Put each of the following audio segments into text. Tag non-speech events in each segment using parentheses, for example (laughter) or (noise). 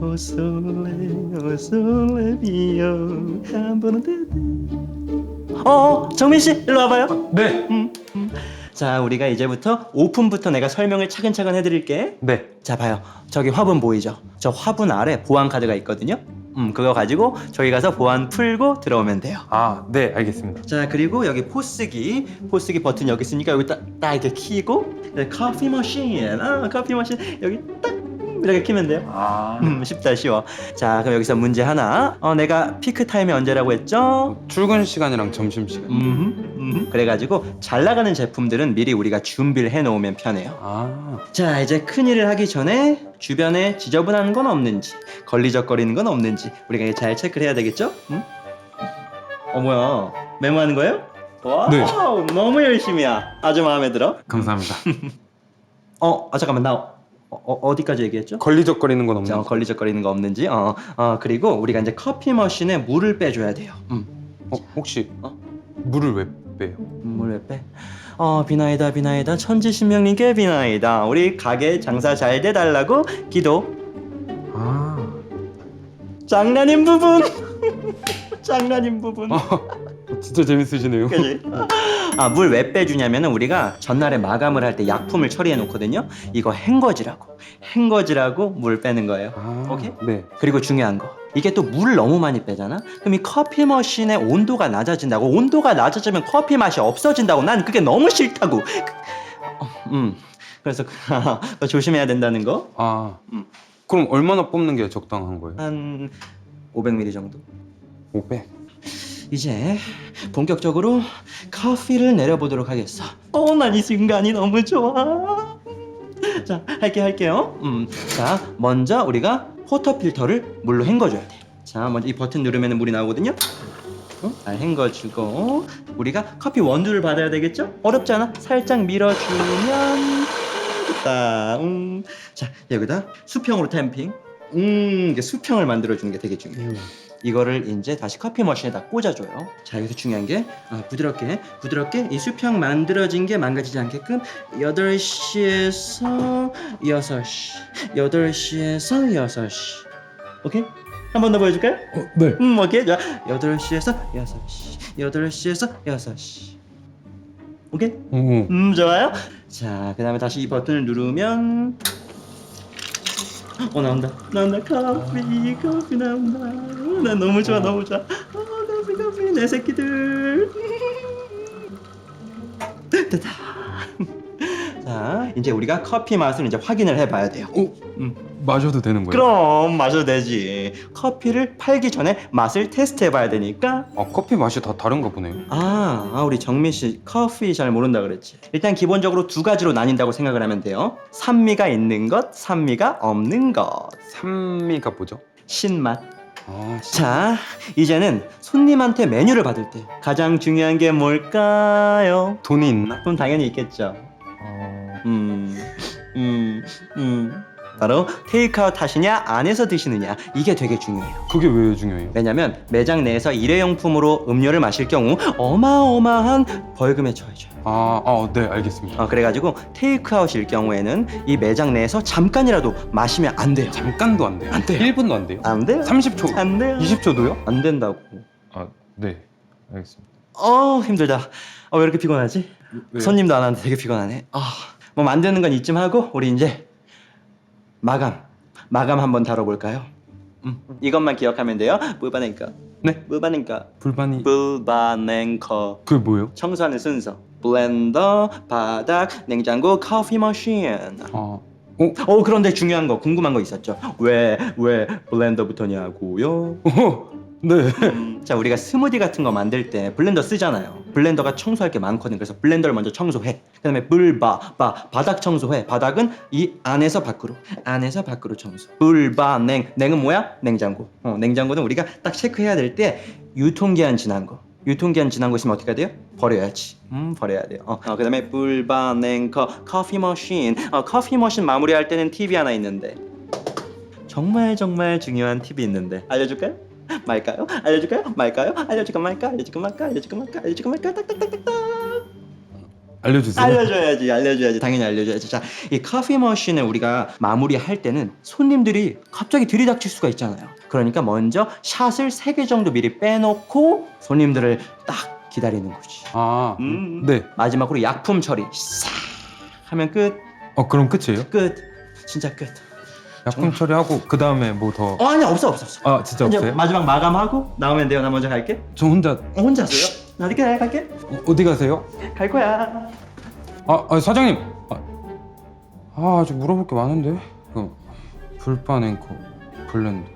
오 솔레 오 솔레 미오. 한 번은 때때 어 정민 씨 일로 와봐요. 네. 음, 음. 자 우리가 이제부터 오픈부터 내가 설명을 차근차근 해드릴게. 네. 자 봐요. 저기 화분 보이죠? 저 화분 아래 보안 카드가 있거든요. 음 그거 가지고 저기 가서 보안 풀고 들어오면 돼요. 아, 네, 알겠습니다. 자 그리고 여기 포스기. 포스기 버튼 여기 있으니까 여기 딱, 딱 이렇게 키고. 네, 커피 머신. 아 커피 머신. 여기 딱 이렇게 키면 돼요 아. 음 쉽다 쉬워 자 그럼 여기서 문제 하나 어 내가 피크 타임이 언제라고 했죠? 출근 시간이랑 점심 시간. 음, 음. 그래가지고 잘 나가는 제품들은 미리 우리가 준비를 해놓으면 편해요 아. 자 이제 큰 일을 하기 전에 주변에 지저분한 건 없는지 걸리적거리는 건 없는지 우리가 이게 잘 체크를 해야 되겠죠? 응? 어 뭐야 메모하는 거예요? 와 네. 너무 열심히야 아주 마음에 들어 감사합니다. (laughs) 어 아, 잠깐만 나 어, 어, 어디까지 얘기했죠? 걸리적거리는 건 없는. 자, 어, 걸리적거리는 거 없는지 어, 어 그리고 우리가 이제 커피 머신에 물을 빼줘야 돼요 음. 어, 혹시 어? 물을 왜 빼요? 물왜 빼? 어 비나이다 비나이다 천지신명님께 비나이다 우리 가게 장사 잘 돼달라고 기도 아. 장난인 부분 (laughs) 장난인 부분 어, 진짜 재밌으시네요. 그지? 아 물 왜 빼주냐면은 우리가 전날에 마감을 할 때 약품을 처리해 놓거든요 이거 행거지라고 행거지라고 물 빼는 거예요 아. 오케이? 네. 그리고 중요한 거 이게 또 물을 너무 많이 빼잖아 그럼 이 커피 머신의 온도가 낮아진다고 온도가 낮아지면 커피 맛이 없어진다고 난 그게 너무 싫다고 그- 어, 음 그래서 (laughs) 그거 조심해야 된다는 거 아. 음. 그럼 얼마나 뽑는 게 적당한 거예요? 한 500ml 정도 500. 이제 본격적으로 커피를 내려보도록 하겠어. 어, 난 이 순간이 너무 좋아. 자, 할게 할게요. 음, 자, 먼저 우리가 포터 필터를 물로 헹궈줘야 돼. 자, 먼저 이 버튼 누르면 물이 나오거든요. 어? 잘 헹궈주고 우리가 커피 원두를 받아야 되겠죠? 어렵지 않아? 살짝 밀어주면 됐다. 음. 자, 여기다 수평으로 탬핑. 음, 이게 수평을 만들어주는 게 되게 중요해. 음. 이거를 이제 다시 커피 머신에다 꽂아줘요. 자 여기서 중요한 게 아, 부드럽게 부드럽게 이 수평 만들어진 게 망가지지 않게끔 8시에서 6시 8시에서 6시 오케이? 한 번 더 보여줄까요? 어, 네. 음 오케이 자 8시에서 6시 8시에서 6시 오케이? 오. 음 좋아요. 자 그 다음에 다시 이 버튼을 누르면 어 나온다. 나온다 커피 커피 나온다. 난 너무 좋아 너무 좋아. 어 커피 커피 내 새끼들. (laughs) 됐다 자 이제 우리가 커피 맛을 이제 확인을 해봐야 돼요 어, 음. 마셔도 되는 거예요? 그럼 마셔도 되지 커피를 팔기 전에 맛을 테스트해봐야 되니까 아, 커피 맛이 다 다른가 보네요. 아, 아, 우리 정민 씨 커피 잘 모른다 그랬지. 일단 기본적으로 두 가지로 나뉜다고 생각을 하면 돼요. 산미가 있는 것, 산미가 없는 것. 산미가 뭐죠? 신맛. 아, 씨. 자, 이제는 손님한테 메뉴를 받을 때 가장 중요한 게 뭘까요? 돈이 있나? 돈 당연히 있겠죠. 어... 음, 음, 음. 바로 테이크아웃 하시냐, 안에서 드시느냐. 이게 되게 중요해요. 그게 왜 중요해요? 왜냐면 매장 내에서 일회용품으로 음료를 마실 경우 어마어마한 벌금에 처해져요. 아, 아, 네, 알겠습니다. 어, 그래가지고 테이크아웃일 경우에는 이 매장 내에서 잠깐이라도 마시면 안 돼요. 잠깐도 안 돼요. 안 돼요. 1분도 안 돼요. 안 돼요? 30초, 안 돼요. 20초도요? 안 된다고. 아, 네, 알겠습니다. 어 힘들다. 어, 왜 이렇게 피곤하지? 왜요? 손님도 안 왔는데 되게 피곤하네. 아, 뭐 만드는 건 이쯤 하고 우리 이제 마감 마감 한번 다뤄볼까요? 음, 이것만 기억하면 돼요. 무바냉커. 네? 무바냉커. 불만이 무바냉커. 그게 뭐예요? 청소하는 순서. 블렌더, 바닥, 냉장고, 커피 머신. 아, 어 그런데 중요한 거 궁금한 거 있었죠 왜 왜 블렌더부터냐고요 어, 네. 음, 자 우리가 스무디 같은 거 만들 때 블렌더 쓰잖아요 블렌더가 청소할 게 많거든 그래서 블렌더를 먼저 청소해 그 다음에 물바 바 바닥 청소해 바닥은 이 안에서 밖으로 안에서 밖으로 청소 불바 냉 냉은 뭐야 냉장고 어, 냉장고는 우리가 딱 체크해야 될 때 유통기한 지난 거 유통기한 지난 거 있으면 어떻게 해야 돼요? 버려야지. 음, 버려야 돼요. 어, 어, 그다음에 불바 냉커 커피 머신. 어, 커피 머신 마무리할 때는 팁이 하나 있는데. 정말 정말 중요한 팁이 있는데 알려줄까요? 말까요? 알려줄까요? 말까요? 알려줄까 말까? 알려줄까 말까? 알려줄까 말까? 알려줄까 말까? 딱딱딱딱딱. 알려주세요. 알려줘야지 알려줘야지 당연히 알려줘야지 자 이 커피 머신을 우리가 마무리할 때는 손님들이 갑자기 들이닥칠 수가 있잖아요 그러니까 먼저 샷을 3개 정도 미리 빼놓고 손님들을 딱 기다리는 거지 아, 음. 네. 마지막으로 약품 처리 싹 하면 끝 어 그럼 끝이에요? 끝. 진짜 끝. 약품 처리하고 그 다음에 뭐 더? 어 아니 없어 없어 없어. 아 진짜 이제 없어요? 마지막 마감하고 나오면 돼요. 나 먼저 갈게. 저 혼자 어, 혼자서요? 나 어디 가 갈게. 어, 어디 가세요? 갈 거야. 아, 아 사장님. 아, 아 아직 물어볼 게 많은데. 그 불판 앵커 블렌드.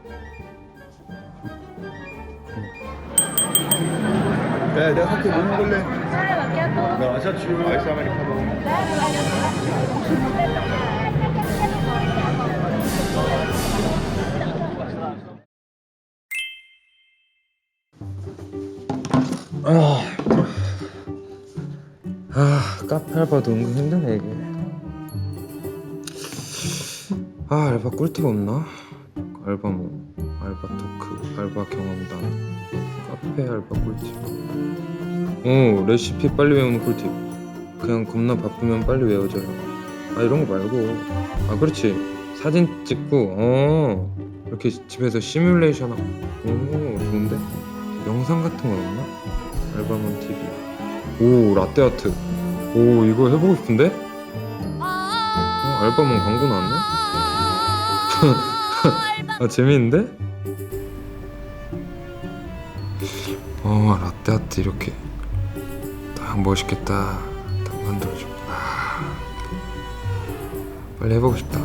네, 내가 살게 뭐 먹을래? 네, 아샤츄, 아이스 아메리카노. 아 카페 알바도 은근 힘드네 이게. 아 알바 꿀팁 없나? 알바 뭐 알바 토크, 알바 경험담, 카페 알바 꿀팁. 오 레시피 빨리 외우는 꿀팁. 그냥 겁나 바쁘면 빨리 외워져요. 아 이런 거 말고. 아 그렇지. 사진 찍고 어 이렇게 집에서 시뮬레이션 하고. 오 좋은데. 영상 같은 건 없나? 알바몬 TV. 오 라떼 아트. 오 이거 해보고 싶은데? 어, 알바몬 광고 나왔네? (laughs) 아 재밌는데? 어 라떼 아트 이렇게 딱 멋있겠다 딱 만들어줘 아, 빨리 해보고 싶다